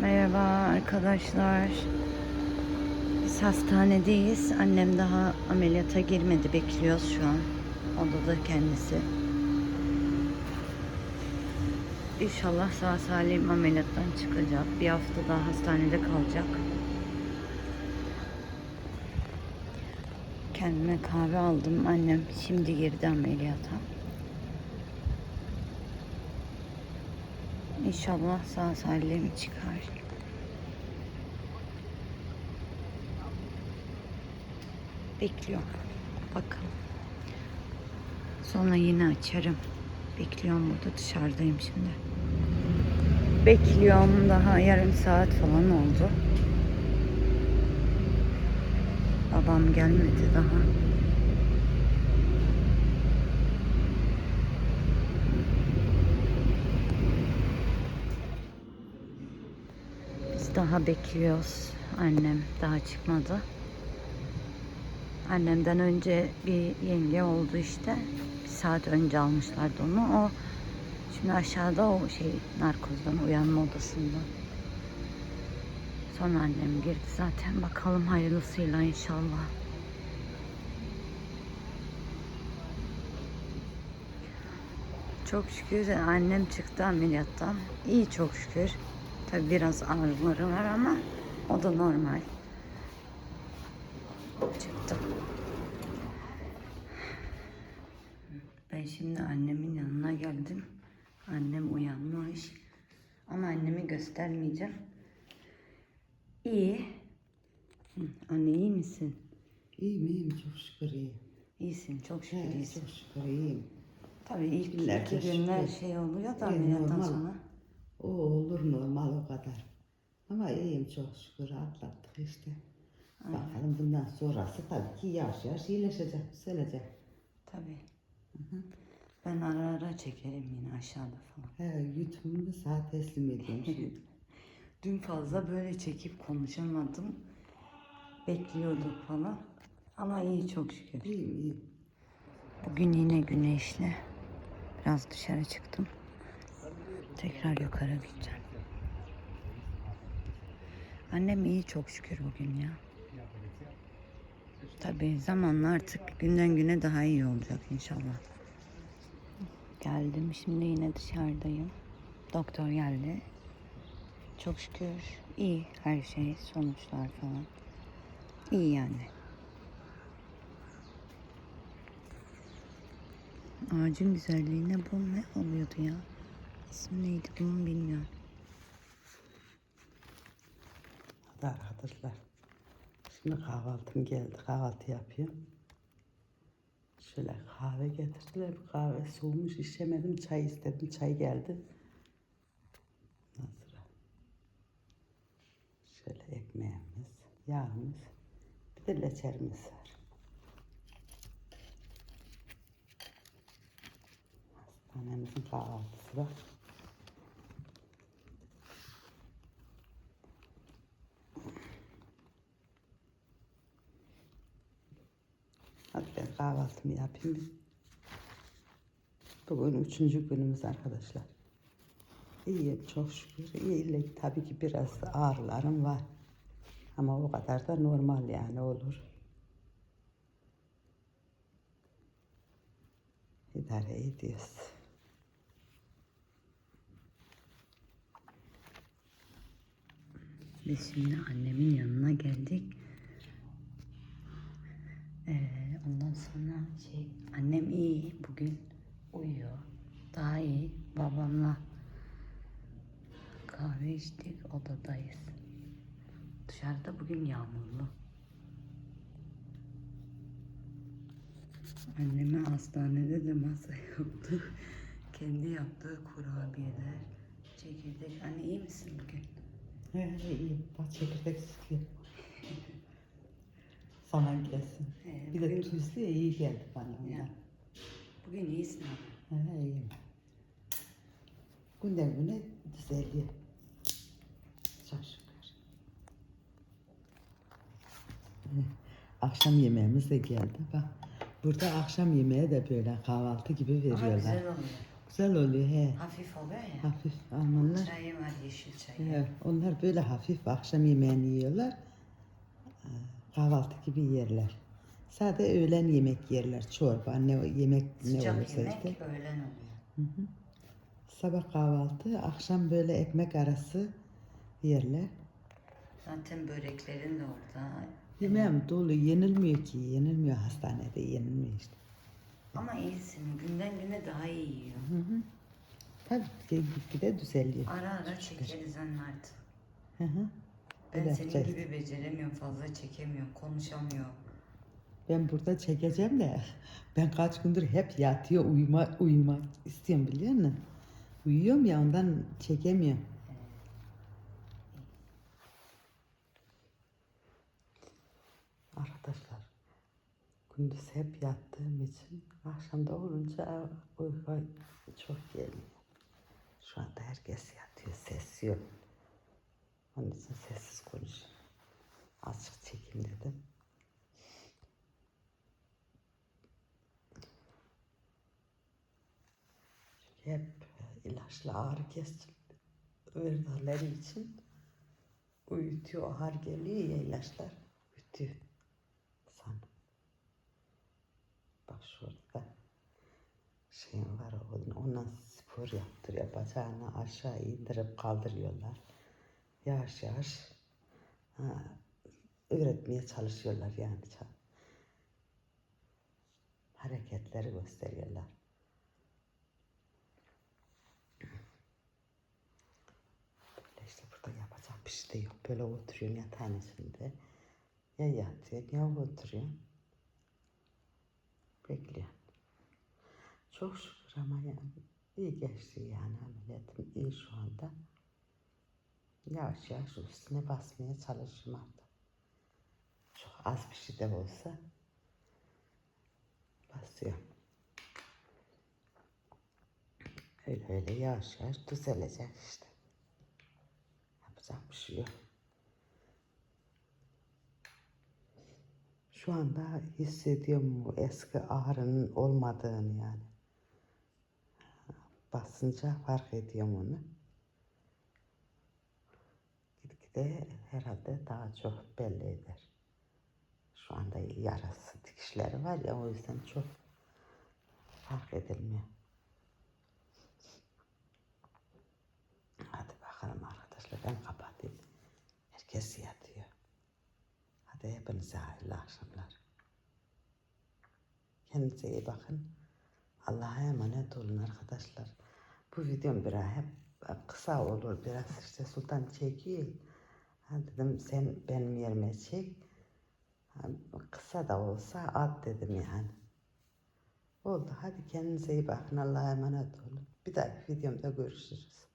Merhaba arkadaşlar. Biz hastanedeyiz. Annem daha ameliyata girmedi. Bekliyoruz şu an. Odada kendisi. İnşallah sağ salim ameliyattan çıkacak. Bir hafta daha hastanede kalacak. Kendime kahve aldım. Annem şimdi girdi ameliyata. İnşallah sağ salim çıkar. Bekliyorum. Bakalım. Sonra yine açarım. Bekliyorum burada dışarıdayım şimdi. Bekliyorum daha yarım saat falan oldu. Babam gelmedi daha. Daha bekliyoruz. Annem daha çıkmadı. Annemden önce bir yenge oldu işte. Bir saat önce almışlardı onu. O şimdi aşağıda o şey narkozdan uyanma odasında. Sonra annem girdi zaten. Bakalım hayırlısıyla inşallah. Çok şükür annem çıktı ameliyattan. İyi çok şükür. Tabi biraz ağrıları var ama o da normal. Çıktı. Ben şimdi annemin yanına geldim. Annem uyanmış. Ama annemi göstermeyeceğim. İyi. Hı, Anne iyi misin? İyiyim iyiyim çok şükür iyiyim. İyisin çok şükür He, iyisin. çok şükür iyiyim. Tabii ilk Günler iki günler şey oluyor da ameliyattan sonra. O olur normal o kadar. Ama iyiyim çok şükür atlattık işte. Bakalım bundan sonrası tabii ki yavaş yavaş iyileşecek, düzelecek. Tabii. Ben ara ara çekerim yine aşağıda falan. He, YouTube'umu saat teslim ediyorum şimdi. Dün fazla böyle çekip konuşamadım. Bekliyorduk falan. Ama iyi çok şükür. iyiyim iyiyim. Bugün yine güneşli. Biraz dışarı çıktım. Tekrar yukarı gideceğim. Annem iyi çok şükür bugün ya. Tabii zamanla artık günden güne daha iyi olacak inşallah. Geldim şimdi yine dışarıdayım. Doktor geldi. Çok şükür iyi her şey sonuçlar falan. İyi yani. Ağacın güzelliğine bu ne oluyordu ya? İsmi neydi bunun bilmiyorum. Hadi arkadaşlar. Şimdi kahvaltım geldi. Kahvaltı yapıyorum. Şöyle kahve getirdiler. Bu kahve soğumuş içemedim. Çay istedim. Çay geldi. Ondan sonra şöyle ekmeğimiz, yağımız, bir de leçerimiz var. Hastanemizin kahvaltısı var. Hadi ben kahvaltımı yapayım. Bugün üçüncü günümüz arkadaşlar. İyiyim çok şükür. İyi tabii ki biraz ağrılarım var. Ama o kadar da normal yani olur. İdare ediyoruz. Biz şimdi annemin yanına geldik. Ee, ondan sonra şey annem iyi bugün uyuyor. Daha iyi. Babamla kahve içtik odadayız. Dışarıda bugün yağmurlu. Anneme hastanede de masa yaptı. Kendi yaptığı kurabiyeler, çekirdek. Anne iyi misin bugün? He, iyi. Bak çekirdek sıkıyor. Sana gelsin. He, Bir de bugün- tuzlu ya iyi geldi bana. Ya. Bugün iyisin ama. He, iyiyim. Günden güne düzeliyor. Çok şükür. He, Akşam yemeğimiz de geldi. Bak burada akşam yemeği de böyle kahvaltı gibi veriyorlar. Ama güzel oluyor. Güzel oluyor he. Hafif oluyor ya. Hafif almanlar. Çayı var yeşil çay. Evet, onlar böyle hafif akşam yemeğini yiyorlar. Ee, Kahvaltı gibi yerler. Sadece öğlen yemek yerler. Çorba, ne yemek ne Sıcak olursa yemek işte. öğlen oluyor. Sabah kahvaltı, akşam böyle ekmek arası yerler. Zaten böreklerin de orada. Yemeğim dolu, yenilmiyor ki. Yenilmiyor hastanede, yenilmiyor işte. Ama iyisin. Günden güne daha iyi yiyor. Tabii ki gitgide düzeliyor. Ara ara çekeriz anne artık. Hı hı. Ben Öyle senin gibi beceremiyorum. Fazla çekemiyorum. Konuşamıyorum. Ben burada çekeceğim de ben kaç gündür hep yatıyor uyuma uyumak istiyorum biliyor musun? Uyuyorum ya ondan çekemiyorum. Arkadaşlar gündüz hep yattığım için akşamda olunca uyku çok geliyor. Şu anda herkes yatıyor, ses yok. Onun için sessiz konuşuyorum. Azıcık çekeyim dedim. Çünkü hep ilaçlı ağrı verdikleri için uyutuyor, ağır geliyor ya ilaçlar. Uyutuyor sana. Bak şurada şeyin var ondan spor yaptırıyor. Bacağını aşağı indirip kaldırıyorlar. Yavaş yavaş ha, öğretmeye çalışıyorlar yani. Hareketleri gösteriyorlar. Böyle işte burada yapacak bir şey de yok. Böyle oturuyorsun yatağın içinde. Ya yatıyorsun ya oturuyorsun. Bekliyorsun. Çok şükür ama yani iyi geçti yani ameliyatım iyi şu. Yavaş yavaş üstüne basmaya çalışıyorum artık. Çok az bir şey de olsa basıyorum. Öyle öyle yavaş yavaş düzelecek işte. Yapacak bir şey yok. Şu anda hissediyorum bu eski ağrının olmadığını yani. Basınca fark ediyorum onu. Gitgide herhalde daha çok belli eder. Şu anda yarası dikişleri var ya o yüzden çok fark edilmiyor. Hadi bakalım arkadaşlar ben kapatayım. Herkes yatıyor. Hadi hepinize hayırlı akşamlar. Kendinize iyi bakın. Allah'a emanet olun arkadaşlar. Bu videom biraz hep kısa olur. Biraz işte Sultan çekiyor. Dedim sen benim yerime çek. Kısa da olsa at dedim yani. Oldu. Hadi kendinize iyi bakın. Allah'a emanet olun. Bir dahaki videomda görüşürüz.